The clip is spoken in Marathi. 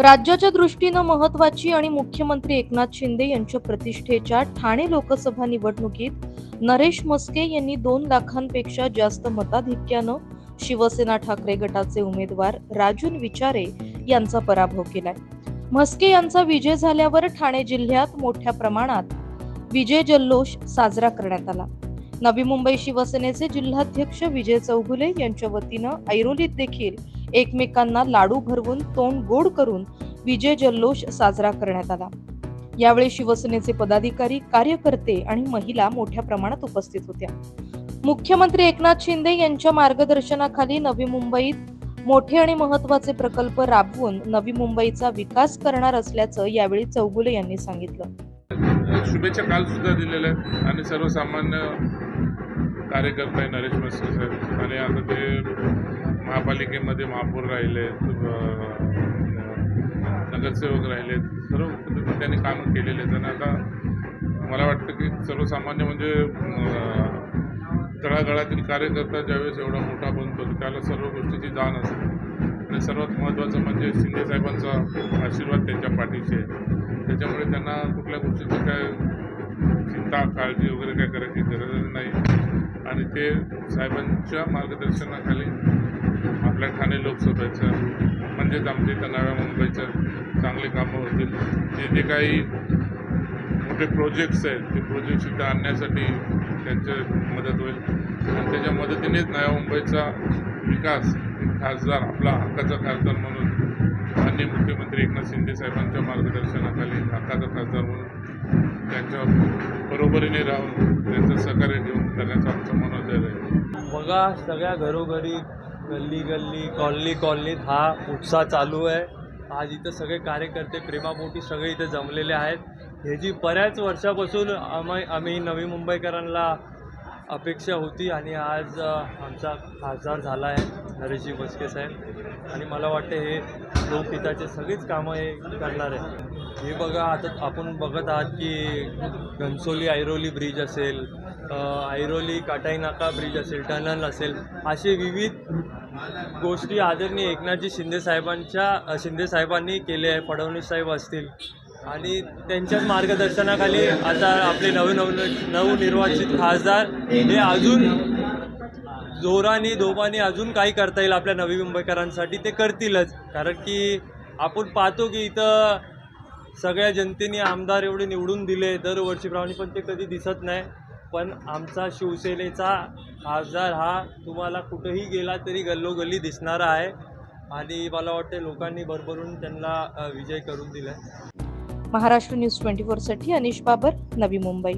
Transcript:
राज्याच्या दृष्टीनं महत्वाची आणि मुख्यमंत्री एकनाथ शिंदे यांच्या प्रतिष्ठेच्या ठाणे लोकसभा निवडणुकीत नरेश मस्के यांनी दोन लाखांपेक्षा जास्त मताधिक्यानं शिवसेना ठाकरे गटाचे उमेदवार राजून विचारे यांचा पराभव केलाय. म्हस्के यांचा विजय झाल्यावर ठाणे जिल्ह्यात मोठ्या प्रमाणात विजय जल्लोष साजरा करण्यात आला. नवी मुंबई शिवसेनेचे जिल्हाध्यक्ष विजय चौगुले यांच्या वतीनं ऐरोलीत देखील एकमेकांना लाडू भरवून तोंड गोड करून विजय जल्लोष साजरा करण्यात आला. यावेळी शिवसेनेचे पदाधिकारी कार्यकर्ते आणि महिला मोठ्या प्रमाणात उपस्थित होत्या. मुख्यमंत्री एकनाथ शिंदे यांच्या मार्गदर्शनाखाली नवी मुंबईत मोठे आणि महत्त्वाचे प्रकल्प राबवून नवी मुंबईचा विकास करणार असल्याचं यावेळी चौगुले यांनी सांगितलं. शुभेच्छा काल सुद्धा दिलेल्या आहेत आणि सर्वसामान्य कार्यकर्ते आहे नरेश मस्के साहेब आणि आता ते महापालिकेमध्ये महापौर राहिले नगरसेवक राहिले सर्व पद्धतीने त्यांनी कामं केलेले आहेत. आणि आता मला वाटतं की सर्वसामान्य म्हणजे अं, तळागाळातील कार्यकर्ता ज्यावेळेस एवढा मोठा बनतो त्याला सर्व गोष्टीची जाण असते. आणि सर्वात महत्त्वाचं म्हणजे शिंदे साहेबांचा आशीर्वाद त्यांच्या पाठीशी आहे. त्याच्यामुळे त्यांना कुठल्या गोष्टीची काय चिंता काळजी वगैरे काय करायची गरज नाही. आणि ते साहेबांच्या मार्गदर्शनाखाली आपल्या ठाणे लोकसभेचं म्हणजेच आमच्या इथं नव्या मुंबईचं चांगले कामं होतील. जे जे काही मोठे प्रोजेक्ट्स आहेत ते प्रोजेक्टसुद्धा आणण्यासाठी त्यांचं मदत होईल. आणि त्याच्या मदतीनेच नव्या मुंबईचा विकास खासदार आपला हक्काचा खासदार म्हणून माननीय मुख्यमंत्री एकनाथ शिंदे साहेबांच्या मार्गदर्शनाखाली हक्काचा खासदार म्हणून त्यांच्या बरोबरीने राहून त्यांचं सहकार्य घेऊन करण्याचा आमचा मनोदय आहे. बघा सगळ्या घरोघरी गल्ली गल्ली कॉलनी कॉलनीत हा उत्साह चालू आहे. आज इथं सगळे कार्यकर्ते प्रेमापोटी सगळे इथं जमलेले आहेत. ह्याची बऱ्याच वर्षापासून आम्ही आम्ही नवी मुंबईकरांना अपेक्षा होती आणि आज आमचा खासदार झाला आहे नरेशजी बसके साहेब. आणि मला वाटते हे लोकहिताचे सगळीच कामं हे करणार आहे हे बघा आता आपण बघत आहात की घनसोली ऐरोली ब्रिज असेल ऐरोली काटाई नाका ब्रिज असेल टनल असेल असे विविध गोष्टी आदरणीय एकनाथजी शिंदे साहेबांच्या शिंदे साहेबांनी केले आहे फडणवीस साहेब असतील. आणि त्यांच्याच मार्गदर्शनाखाली आता आपले नवनव नव नवनिर्वाचित खासदार हे अजून जोराने दोबाने अजून काही करता येईल आपल्या नवी मुंबईकरांसाठी ते करतीलच. कारण की आपण पाहतो की इथं सगळ्या जनतेने आमदार एवढे निवडून दिले दरवर्षीप्रमाणे पण ते कधी दिसत नाही. पण आमचा शिवसेनेचा खासदार हा तुम्हाला कुठंही गेला तरी गल्लोगल्ली दिसणारा आहे. आणि मला वाटते लोकांनी भरभरून त्यांना विजय करून दिला महाराष्ट्र न्यूज ट्वेंटी साठी अनिश बाबर नवी मुंबई.